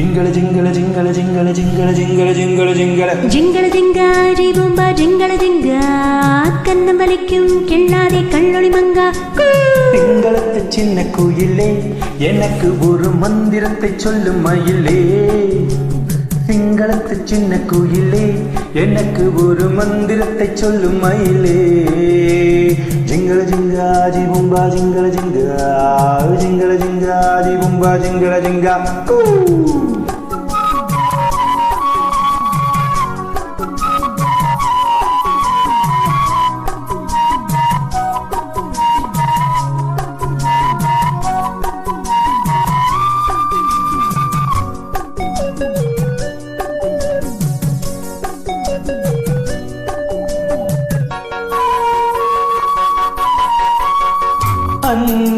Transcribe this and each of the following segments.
ജിങ്കള ജിങ്കള ജിങ്കള ജിങ്കള ജിങ്കള ജിങ്കള ജിങ്കള ജിങ്കള ജിങ്കള ജിങ്കാരി ബുമ്പ ജിങ്കള ജിങ്ക കന്നം വലിക്കും കിള്ളാതെ കള്ളൊളി മങ്ക തിങ്കളത്തെ ചിന്ന കുയിലേ എനക്ക് ഒരു മന്ദിരത്തെ ചൊല്ലും മയിലേ തിങ്കളത്തെ ചിന്ന കുയിലേ எனக்கு ஒரு மந்திரத்தை சொல்லும் மயிலே ஜிங்கள ஜிங்காஜி பும்பா ஜிங்கள ஜிங்கா ஜிங்கள ஜிங்காஜி பும்பா ஜிங்கள ஜிங்கா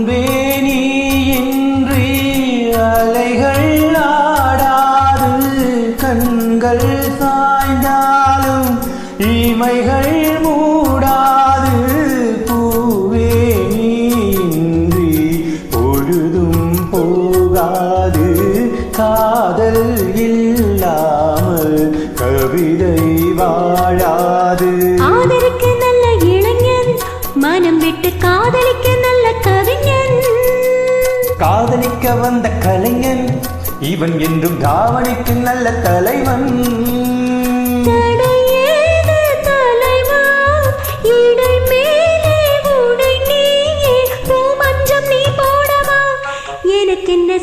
அன்பே நீ இன்றி அலைகள் ஆடாது. கண்கள் சாய்ந்தாலும் இமைகள் மூடாது. பூவே நீ இன்றி பொழுதும் போகாது. காதல் இல்லாமல் கவிதை வாழாது. வந்த கலைஞன். இவன் என்றும் தாவணிக்கு நல்ல தலைவன்.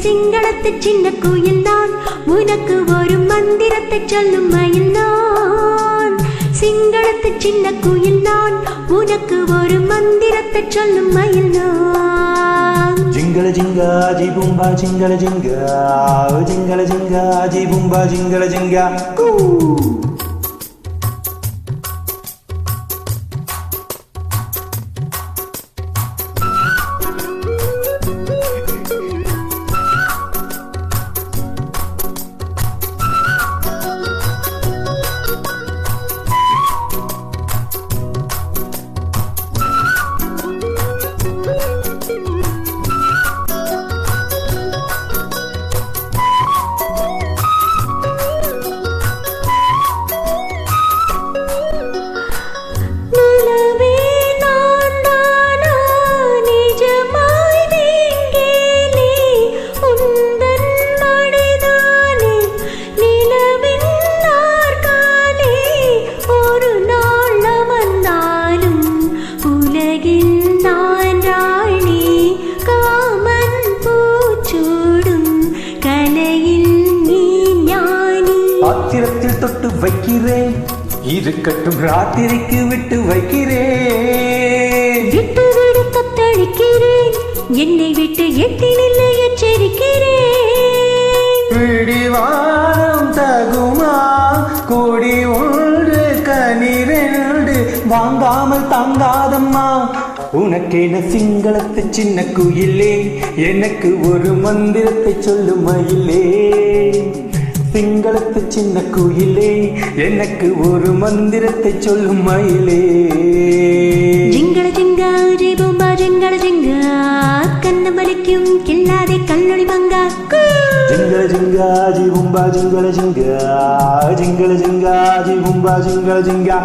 சிங்களத்து சின்ன குயில் தான் உனக்கு ஒரு மந்திரத்தை சொல்லும் மயில் நான் சிங்களத்து சின்ன குயில் நான் உனக்கு ஒரு மந்திரத்தை சொல்லும் மயில் நான் ஜிங்கள ஜிங்கா ஜி பும்பா ஜிங்கள ஜிங்கா ஜிங்கள ஜிங்கா ஜி பும்பா ஜிங்கள ஞானி ஆத்திரத்தில் தொட்டு வைக்கிறேன். இருக்கட்டும் ராத்திரிக்கு விட்டு வைக்கிறேன். விட்டு விடு தத்தளிக்கிறேன் என்னை விட்டு எட்டி நின்று எச்சரிக்கிறேன் பிடிவாரம் தகுமா? கொடி ஒன்று கனிரெண்டு வாங்காமல் தாங்காதம்மா. உனக்கென சிங்களத்து சின்ன குயிலே எனக்கு ஒரு மந்திரத்தை சொல்லும் மயிலே சிங்களத்து சின்ன குயிலே எனக்கு ஒரு மந்திரத்தை சொல்லும் மயிலே. ஜிங்கள ஜிங்கா ஜீபும்பா ஜிங்கள ஜிங்கா கண்ணு மலிக்கும் கில்லாதே கல்லொளி மங்கா. ஜிங்கள ஜிங்கா ஜீபும்பா ஜிங்கள ஜிங்கா ஜிங்கள ஜிங்கா ஜீபும்பா ஜிங்கள ஜிங்கா.